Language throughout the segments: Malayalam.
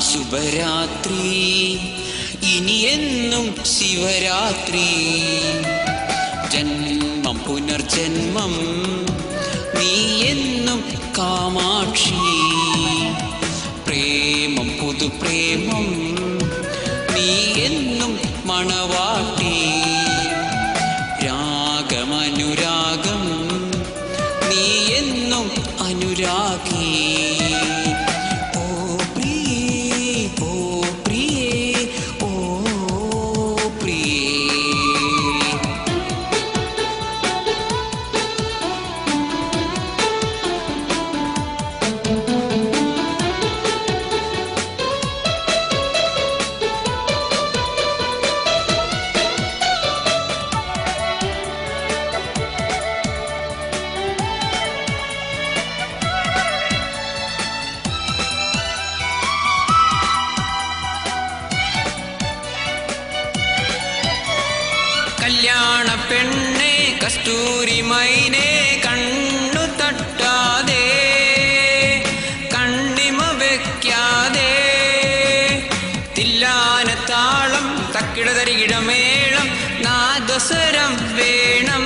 ശുഭരാത്രി. ഇനി എന്നും ശിവരാത്രി. ജന്മം പുനർജന്മം നീ എന്നും കാമാക്ഷി. പ്രേമം പുതുപ്രേമം നീ എന്നും മണവാട്ടി. കസ്തൂരി മൈനെ കണ്ണു തട്ടാതെ കണ്ണിമ വെക്കാതെ. തില്ലാന താളം തക്കിട തരികിടമേളം നാദസ്വരം വേണം.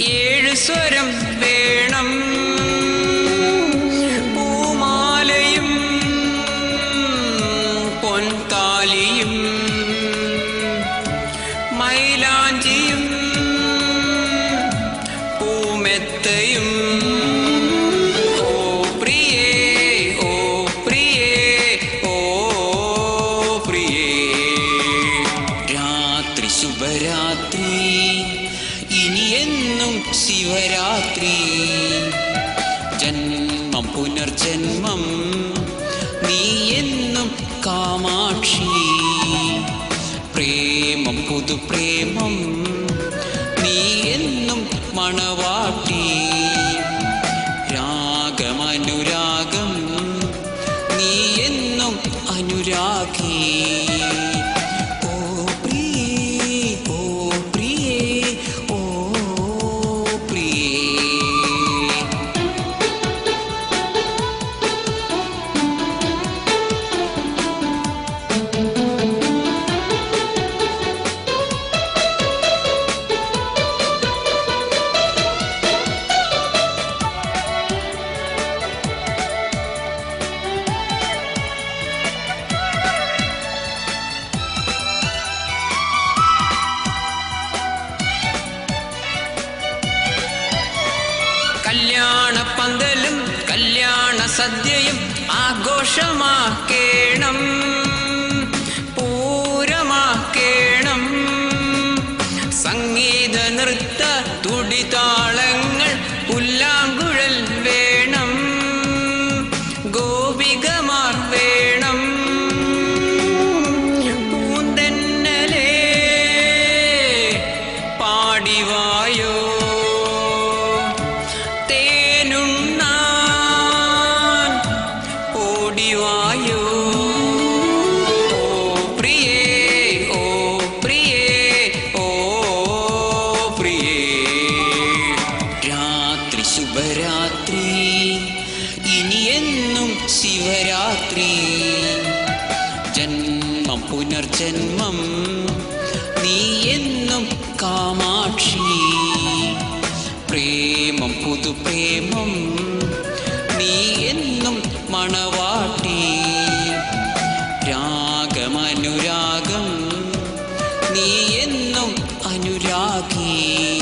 ഏഴ് സ്വരം ശിവരാത്രി. ജന്മം പുനർജന്മം നീ എന്നും കാമാക്ഷി. പ്രേമം പുതുപ്രേമം നീ എന്നും മണവാട്ടി. രാഗമനുരാഗം നീ എന്നും അനുരാഗി. ആഘോഷമാക്കേണം. പൂരമാക്കേണം. സംഗീത നൃത്ത തുടിതാളങ്ങൾ നവരാത്രി ഇനിയെന്നും ശിവരാത്രി. ജന്മം പുനർജന്മം. നീ എന്നും കാമാക്ഷി. പ്രേമം പുതുപ്രേമം. നീ എന്നും മണവാട്ടി. രാഗമനുരാഗം നീ എന്നും അനുരാഗീ.